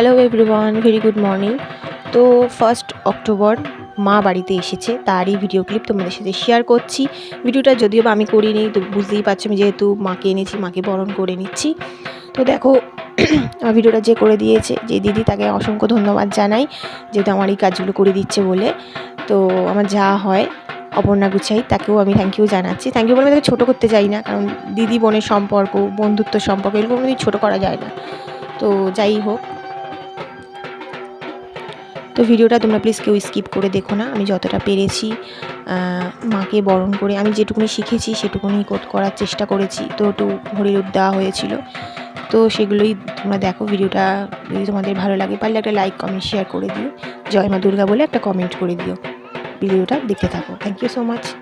Hello everyone very good morning তো first October মা বাড়িতে এসেছে তারই ভিডিও ক্লিপ তোমাদের সাথে শেয়ার করছি। ভিডিওটা যদিও বা আমি করিনি, তো বুঝতেই পারছি, আমি যেহেতু মাকে এনেছি, মাকে বরণ করে নিচ্ছি। তো দেখো আমার ভিডিওটা যে করে দিয়েছে, যে দিদি তাকে অসংখ্য ধন্যবাদ জানাই, যেহেতু আমার এই কাজগুলো করে দিচ্ছে বলে। তো আমার যা হয়, অপর্ণা গুছাই, তাকেও আমি থ্যাংক ইউ জানাচ্ছি। থ্যাংক ইউ বলে তাকে ছোটো করতে চাই না, কারণ দিদি, বোনের সম্পর্ক, বন্ধুত্ব সম্পর্ক এগুলো কোনোদিন ছোটো করা যায় না। তো যাই হোক তো ভিডিওটা তোমরা প্লিজ কেউ স্কিপ করে দেখো না। আমি যতটা পেরেছি মাকে বরণ করে, আমি যেটুকুনি শিখেছি সেটুকুনি কর- করার চেষ্টা করেছি। তো একটু হরিরূপ দেওয়া হয়েছিল। তো সেগুলোই তোমরা দেখো, ভিডিওটা যদি তোমাদের ভালো লাগে, পারলে একটা লাইক কমেন্ট শেয়ার করে দিও। জয় মা দুর্গা বলে একটা কমেন্ট করে দিও। ভিডিওটা দেখতে থাকো। Thank you so much